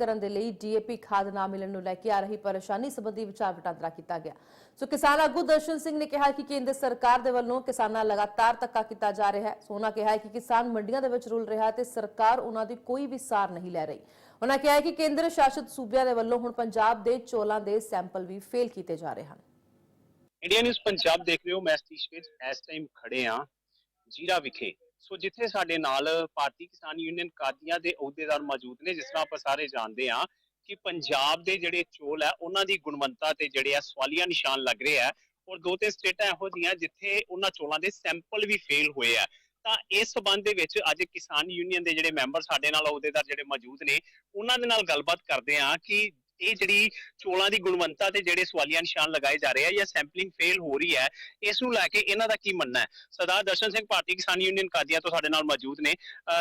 ਕਰਨ ਦੇ ਲਈ ਡੀਏਪੀ ਖਾਦ ਨਾ ਮਿਲਣ ਨੂੰ ਲੈ ਕੇ ਆ ਰਹੀ ਪਰੇਸ਼ਾਨੀ ਸੰਬੰਧੀ ਵਿਚਾਰ ਵਟਾਂਦਰਾ ਕੀਤਾ ਗਿਆ। ਸੋ ਕਿਸਾਨ ਆਗੂ ਦਰਸ਼ਨ ਸਿੰਘ ਨੇ ਕਿਹਾ ਕਿ ਕੇਂਦਰ ਸਰਕਾਰ ਦੇ ਵੱਲੋਂ ਕਿਸਾਨਾਂ ਲਗਾਤਾਰ ਧੱਕਾ ਕੀਤਾ ਜਾ ਰਿਹਾ ਹੈ। ਸੋ ਉਹਨਾਂ ਕਿਹਾ ਕਿ ਕਿਸਾਨ ਮੰਡੀਆਂ ਦੇ ਵਿੱਚ ਰੁਲ ਰਿਹਾ ਹੈ ਤੇ ਸਰਕਾਰ ਉਹਨਾਂ ਦੀ ਕੋਈ ਵੀ ਸਾਰ ਨਹੀਂ ਲੈ ਰਹੀ। ਉਹਨਾਂ ਕਿਹਾ ਹੈ ਕਿ ਕੇਂਦਰ ਸ਼ਾਸਿਤ ਸੂਬਿਆਂ ਦੇ ਵੱਲੋਂ ਹੁਣ ਪੰਜਾਬ ਦੇ ਚੋਲਾਂ ਦੇ ਸੈਂਪਲ ਵੀ ਫੇਲ ਕੀਤੇ ਜਾ ਰਹੇ ਹਨ। ਇੰਡੀਆ ਨਿਊਜ਼ ਪੰਜਾਬ ਦੇਖ ਰਹੇ ਹੋ। ਮੈਂ ਸਤੀਸ਼ ਵਿੱਚ ਇਸ ਟਾਈਮ ਖੜੇ ਆ ਜੀਰਾ ਵਿਖੇ। ਸੋ ਜਿੱਥੇ ਸਾਡੇ ਨਾਲ ਭਾਰਤੀ ਕਿਸਾਨ ਯੂਨੀਅਨ ਕਾਦੀਆਂ ਦੇ ਅਹੁਦੇਦਾਰ ਮੌਜੂਦ ਨੇ, ਜਿਸ ਤਰ੍ਹਾਂ ਆਪਾਂ ਸਾਰੇ ਜਾਣਦੇ ਆ ਕਿ ਪੰਜਾਬ ਦੇ ਜਿਹੜੇ ਚੋਲ ਹੈ, ਉਹਨਾਂ ਦੀ ਗੁਣਵੱਤਾ ਤੇ ਜਿਹੜੇ ਆ ਸਵਾਲੀਆ ਨਿਸ਼ਾਨ ਲੱਗ ਰਹੇ ਆ ਔਰ ਦੋ ਤਿੰਨ ਸਟੇਟਾਂ ਇਹੋ ਜਿਹੀਆਂ ਜਿੱਥੇ ਉਹਨਾਂ ਚੋਲਾਂ ਦੇ ਸੈਂਪਲ ਵੀ ਫੇਲ ਹੋਏ ਆ। ਤਾਂ ਇਸ ਸਬੰਧ ਦੇ ਵਿੱਚ ਅੱਜ ਕਿਸਾਨ ਯੂਨੀਅਨ ਦੇ ਜਿਹੜੇ ਮੈਂਬਰ ਸਾਡੇ ਨਾਲ ਅਹੁਦੇਦਾਰ ਜਿਹੜੇ ਮੌਜੂਦ ਨੇ, ਉਹਨਾਂ ਦੇ ਨਾਲ ਗੱਲਬਾਤ ਕਰਦੇ ਆ ਕਿ ਇਹ ਜਿਹੜੀ ਚੋਲਾਂ ਦੀ ਗੁਣਵੱਤਾ ਤੇ ਜਿਹੜੇ ਸਵਾਲੀਆ ਨਿਸ਼ਾਨ ਲਗਾਏ ਜਾ ਰਹੇ ਆ ਜਾਂ ਸੈਂਪਲਿੰਗ ਫੇਲ ਹੋ ਰਹੀ ਹੈ, ਇਸ ਨੂੰ ਲੈ ਕੇ ਇਹਨਾਂ ਦਾ ਕੀ ਮੰਨਣਾ ਹੈ? ਸਰਦਾਰ ਦਰਸ਼ਨ ਸਿੰਘ ਭਾਰਤੀ ਕਿਸਾਨ ਯੂਨੀਅਨ ਕਾਦੀਆਂ ਤੋਂ ਸਾਡੇ ਨਾਲ ਮੌਜੂਦ ਨੇ।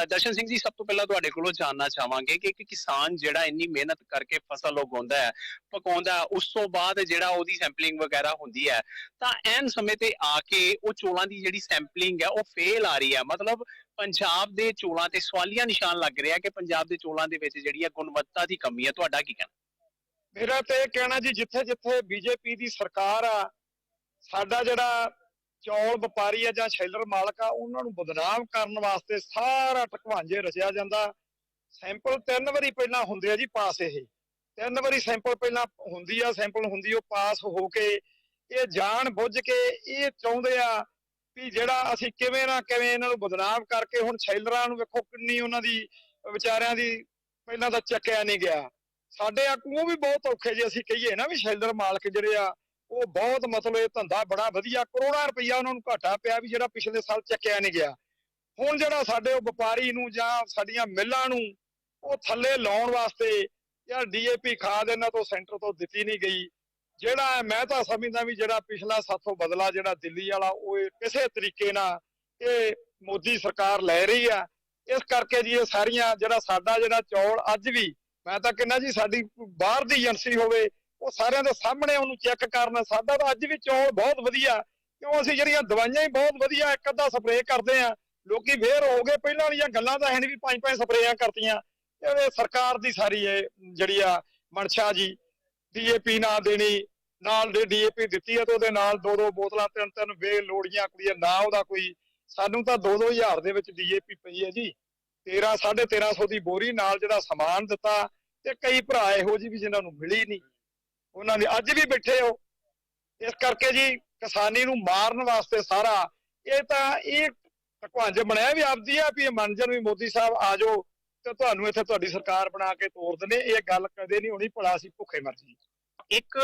ਦਰਸ਼ਨ ਸਿੰਘ ਜੀ, ਸਭ ਤੋਂ ਪਹਿਲਾਂ ਤੁਹਾਡੇ ਕੋਲੋਂ ਜਾਣਨਾ ਚਾਹਾਂਗੇ ਕਿ ਇੱਕ ਕਿਸਾਨ ਜਿਹੜਾ ਇੰਨੀ ਮਿਹਨਤ ਕਰਕੇ ਫਸਲ ਉਗਾਉਂਦਾ ਹੈ, ਪਕਾਉਂਦਾ ਉਸ ਤੋਂ ਬਾਅਦ ਜਿਹੜਾ ਉਹਦੀ ਸੈਂਪਲਿੰਗ ਵਗੈਰਾ ਹੁੰਦੀ ਹੈ, ਤਾਂ ਐਨ ਸਮੇਂ ਤੇ ਆ ਕੇ ਉਹ ਚੋਲਾਂ ਦੀ ਜਿਹੜੀ ਸੈਂਪਲਿੰਗ ਹੈ, ਉਹ ਫੇਲ ਆ ਰਹੀ ਹੈ। ਮਤਲਬ ਪੰਜਾਬ ਦੇ ਚੋਲਾਂ ਤੇ ਸਵਾਲੀਆ ਨਿਸ਼ਾਨ ਲੱਗ ਰਿਹਾ ਕਿ ਪੰਜਾਬ ਦੇ ਚੋਲਾਂ ਦੇ ਵਿੱਚ ਜਿਹੜੀ ਹੈ ਗੁਣਵੱਤਾ ਦੀ ਕਮੀ ਹੈ, ਤੁਹਾਡਾ ਕੀ ਕਹਿਣਾ? ਮੇਰਾ ਤੇ ਇਹ ਕਹਿਣਾ ਜੀ, ਜਿੱਥੇ ਜਿੱਥੇ ਬੀਜੇਪੀ ਦੀ ਸਰਕਾਰ ਆ, ਸਾਡਾ ਜਿਹੜਾ ਚੌਲ ਵਪਾਰੀ ਆ ਜਾਂ ਸ਼ੈਲਰ ਮਾਲਕ ਆ, ਉਹਨਾਂ ਨੂੰ ਬਦਨਾਮ ਕਰਨ ਵਾਸਤੇ ਸਾਰਾ ਟਕਵਾਂਜੇ ਰਚਿਆ ਜਾਂਦਾ। ਸੈਂਪਲ ਤਿੰਨ ਵਾਰੀ ਪਹਿਲਾਂ ਹੁੰਦੇ ਆ ਜੀ ਪਾਸ ਇਹ। ਤਿੰਨ ਵਾਰੀ ਸੈਂਪਲ ਪਹਿਲਾਂ ਹੁੰਦੀ ਆ, ਸੈਂਪਲ ਹੁੰਦੀ ਉਹ ਪਾਸ ਹੋ ਕੇ ਇਹ ਜਾਣ ਬੁੱਝ ਕੇ ਇਹ ਚਾਹੁੰਦੇ ਆ ਵੀ ਜਿਹੜਾ ਅਸੀਂ ਕਿਵੇਂ ਨਾ ਕਿਵੇਂ ਇਹਨਾਂ ਨੂੰ ਬਦਨਾਮ ਕਰਕੇ ਹੁਣ ਸ਼ੈਲਰਾਂ ਨੂੰ ਵੇਖੋ ਕਿੰਨੀ ਉਹਨਾਂ ਦੀ ਵਿਚਾਰਿਆਂ ਦੀ ਪਹਿਲਾਂ ਤਾਂ ਚੱਕਿਆ ਨਹੀਂ ਗਿਆ। ਸਾਡੇ ਆਗੂ ਵੀ ਬਹੁਤ ਔਖੇ ਜੇ ਅਸੀਂ ਕਹੀਏ ਨਾ ਵੀ ਸ਼ੈਲਰ ਮਾਲਕ ਜਿਹੜੇ ਆ, ਉਹ ਬਹੁਤ ਮਤਲਬ ਇਹ ਧੰਦਾ ਬੜਾ ਵਧੀਆ, ਕਰੋੜਾਂ ਰੁਪਈਆ ਉਹਨਾਂ ਨੂੰ ਘਾਟਾ ਪਿਆ ਵੀ ਜਿਹੜਾ ਪਿਛਲੇ ਸਾਲ ਚੱਕਿਆ ਨਹੀਂ ਗਿਆ। ਹੁਣ ਜਿਹੜਾ ਸਾਡੇ ਉਹ ਵਪਾਰੀ ਨੂੰ ਜਾਂ ਸਾਡੀਆਂ ਮਿੱਲਾਂ ਨੂੰ ਉਹ ਥੱਲੇ ਲਾਉਣ ਵਾਸਤੇ ਯਾਰ ਡੀਏਪੀ ਖਾਦ ਇਹਨਾਂ ਤੋਂ ਸੈਂਟਰ ਤੋਂ ਦਿੱਤੀ ਨਹੀਂ ਗਈ। ਜਿਹੜਾ ਮੈਂ ਤਾਂ ਸਮਝਦਾ ਵੀ ਜਿਹੜਾ ਪਿਛਲਾ ਸਾਥੋਂ ਬਦਲਾ ਜਿਹੜਾ ਦਿੱਲੀ ਵਾਲਾ, ਉਹ ਕਿਸੇ ਤਰੀਕੇ ਨਾਲ ਇਹ ਮੋਦੀ ਸਰਕਾਰ ਲੈ ਰਹੀ ਆ। ਇਸ ਕਰਕੇ ਜੀ ਇਹ ਸਾਰੀਆਂ ਜਿਹੜਾ ਸਾਡਾ ਜਿਹੜਾ ਚੌਲ ਅੱਜ ਵੀ ਮੈਂ ਤਾਂ ਕਹਿੰਦਾ ਜੀ, ਸਾਡੀ ਬਾਹਰ ਦੀ ਏਜੰਸੀ ਹੋਵੇ, ਉਹ ਸਾਰਿਆਂ ਦੇ ਸਾਹਮਣੇ ਉਹਨੂੰ ਚੈੱਕ ਕਰਨ। ਸਾਡਾ ਤਾਂ ਅੱਜ ਵੀ ਚੋਣ ਬਹੁਤ ਵਧੀਆ। ਕਿਉਂ ਅਸੀਂ ਜਿਹੜੀਆਂ ਦਵਾਈਆਂ ਹੀ ਬਹੁਤ ਵਧੀਆ, ਇੱਕ ਅੱਧਾ ਸਪਰੇਅ ਕਰਦੇ ਆ ਲੋਕੀ ਫੇਰ ਹੋ ਗਏ, ਪਹਿਲਾਂ ਵਾਲੀਆਂ ਗੱਲਾਂ ਤਾਂ ਹੈ ਨਹੀਂ ਵੀ ਪੰਜ ਪੰਜ ਸਪਰੇਆਂ ਕਰਤੀਆਂ। ਇਹ ਸਰਕਾਰ ਦੀ ਸਾਰੀ ਇਹ ਜਿਹੜੀ ਆ ਮਨਸ਼ਾ ਜੀ ਡੀਏਪੀ ਨਾ ਦੇਣੀ, ਨਾਲ ਦੇ ਡੀਏਪੀ ਦਿੱਤੀ ਹੈ ਤੇ ਉਹਦੇ ਨਾਲ ਦੋ ਦੋ ਬੋਤਲਾਂ, ਤਿੰਨ ਤਿੰਨ ਵੇ ਲੋੜੀਆਂ ਕੁੜੀਆਂ, ਨਾ ਉਹਦਾ ਕੋਈ। ਸਾਨੂੰ ਤਾਂ 2-2000 ਦੇ ਵਿੱਚ ਡੀਏਪੀ ਪਈ ਹੈ ਜੀ। 13 1350 ਦੀ ਬੋਰੀ ਨਾਲ ਜਿਹੜਾ ਸਮਾਨ ਦਿੱਤਾ ਤੇ ਕਈ ਭਰਾ ਇਹੋ ਜਿਹੀ ਵੀ ਜਿਨ੍ਹਾਂ ਨੂੰ ਮਿਲੀ ਨਹੀਂ। ਉਹਨਾਂ ਦੇ ਅੱਜ ਵੀ ਬੈਠੇ ਹੋ। ਇਸ ਕਰਕੇ ਜੀ ਕਿਸਾਨੀ ਨੂੰ ਮਾਰਨ ਵਾਸਤੇ ਸਾਰਾ ਇਹ ਤਾਂ ਇਹ ਭਗਵਾਨ ਬਣਿਆ ਵੀ ਆਪਦੀ ਆ, ਵੀ ਇਹ ਵੀ ਮੋਦੀ ਸਾਹਿਬ ਆ ਜਾਓ ਤੇ ਤੁਹਾਨੂੰ ਇੱਥੇ ਤੁਹਾਡੀ ਸਰਕਾਰ ਬਣਾ ਕੇ ਤੋਰ ਦਨੇ ਇਹ ਗੱਲ ਕਦੇ ਨਹੀਂ ਹੋਣੀ, ਭਲਾ ਸੀ ਭੁੱਖੇ ਮਰ ਜੀ ਇੱਕ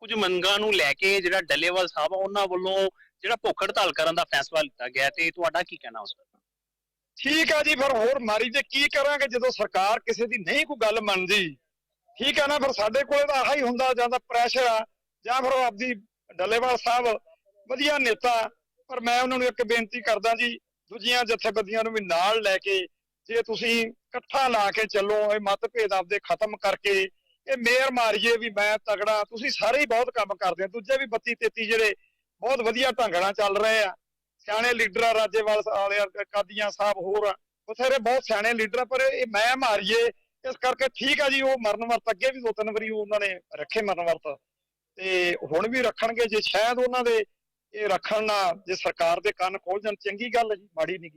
ਕੁਝ ਮੰਗਾਂ ਨੂੰ ਲੈ ਕੇ ਜਿਹੜਾ ਡੱਲੇਵਾਲ ਸਾਹਿਬ ਉਹਨਾਂ ਵੱਲੋਂ ਜਿਹੜਾ ਭੁੱਖ ਹੜਤਾਲ ਕਰਨ ਦਾ ਫੈਸਲਾ ਲਿੱਤਾ ਗਿਆ ਤੇ ਤੁਹਾਡਾ ਕੀ ਕਹਿਣਾ ਉਸ ਬਾਰੇ? ਠੀਕ ਆ ਜੀ, ਫਿਰ ਹੋਰ ਮਾਰੀ ਤੇ ਕੀ ਕਰਾਂਗੇ? ਜਦੋਂ ਸਰਕਾਰ ਕਿਸੇ ਦੀ ਨਹੀਂ ਕੋਈ ਗੱਲ ਮੰਨਦੀ, ਠੀਕ ਆ ਨਾ, ਫਿਰ ਸਾਡੇ ਕੋਲ ਤਾਂ ਆਹੀ ਹੁੰਦਾ ਜਾਂ ਤਾਂ ਪ੍ਰੈਸ਼ਰ ਆ, ਜਾਂ ਫਿਰ ਉਹ ਆਪਦੀ ਡੱਲੇਵਾਲ ਸਾਹਿਬ ਵਧੀਆ ਨੇਤਾ, ਪਰ ਮੈਂ ਉਹਨਾਂ ਨੂੰ ਇੱਕ ਬੇਨਤੀ ਕਰਦਾ ਜੀ, ਦੂਜੀਆਂ ਜਥੇਬੰਦੀਆਂ ਨੂੰ ਵੀ ਨਾਲ ਲੈ ਕੇ, ਜੇ ਤੁਸੀਂ ਇਕੱਠਾ ਲਾ ਕੇ ਚੱਲੋ, ਇਹ ਮਤਭੇਦ ਆਪਦੇ ਖਤਮ ਕਰਕੇ, ਇਹ ਮੇਅਰ ਮਾਰੀਏ ਵੀ ਮੈਂ ਤਗੜਾ, ਤੁਸੀਂ ਸਾਰੇ ਹੀ ਬਹੁਤ ਕੰਮ ਕਰਦੇ ਆ, ਦੂਜੇ ਵੀ 32 33 ਜਿਹੜੇ ਬਹੁਤ ਵਧੀਆ ਢੰਗ ਨਾਲ ਚੱਲ ਰਹੇ ਆ ਸਿਆਣੇ ਲੀਡਰ ਆ ਰਾਜੇਵਾਲ ਵਾਲੇ ਕਾਦੀਆਂ ਸਾਹਿਬ ਹੋਰ ਆ। ਬਥੇਰੇ ਬਹੁਤ ਸਿਆਣੇ ਲੀਡਰ ਪਰ ਇਹ ਮੈਂ ਮਾਰੀਏ, ਇਸ ਕਰਕੇ ਠੀਕ ਆ ਜੀ, ਉਹ ਮਰਨ ਵਰਤ, ਅੱਗੇ ਵੀ ਦੋ ਤਿੰਨ ਵਾਰੀ ਉਹਨਾਂ ਨੇ ਰੱਖੇ ਮਰਨ ਵਰਤ। ਤੇ ਹੁਣ ਵੀ ਰੱਖਣਗੇ, ਜੇ ਸ਼ਾਇਦ ਉਹਨਾਂ ਦੇ ਇਹ ਰੱਖਣ ਨਾਲ ਜੇ ਸਰਕਾਰ ਦੇ ਕੰਨ ਖੋਲ ਜਾਣ, ਚੰਗੀ ਗੱਲ ਹੈ ਜੀ, ਮਾੜੀ ਨਹੀਂ।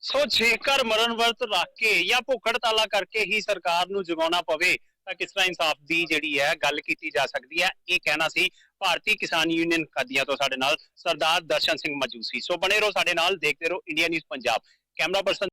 ਸੋ ਜੇਕਰ ਮਰਨ ਵਰਤ ਰੱਖ ਕੇ ਜਾਂ ਭੁੱਖ ਹੜਤਾਲਾਂ ਕਰਕੇ ਹੀ ਸਰਕਾਰ ਨੂੰ ਜਗਾਉਣਾ ਪਵੇ ਤਾਂ ਕਿਸ ਤਰ੍ਹਾਂ ਇਨਸਾਫ ਦੀ ਜਿਹੜੀ ਹੈ ਗੱਲ ਕੀਤੀ ਜਾ ਸਕਦੀ ਹੈ। ਇਹ ਕਹਿਣਾ ਸੀ, ਭਾਰਤੀ ਕਿਸਾਨ ਯੂਨੀਅਨ ਕਾਦੀਆਂ ਤੋਂ ਸਾਡੇ ਨਾਲ ਸਰਦਾਰ ਦਰਸ਼ਨ ਸਿੰਘ ਮਜੂਸੀ ਸੋ ਬਣੇ ਰਹੋ ਸਾਡੇ ਨਾਲ, ਦੇਖਦੇ ਰਹੋ India News Punjab. Camera person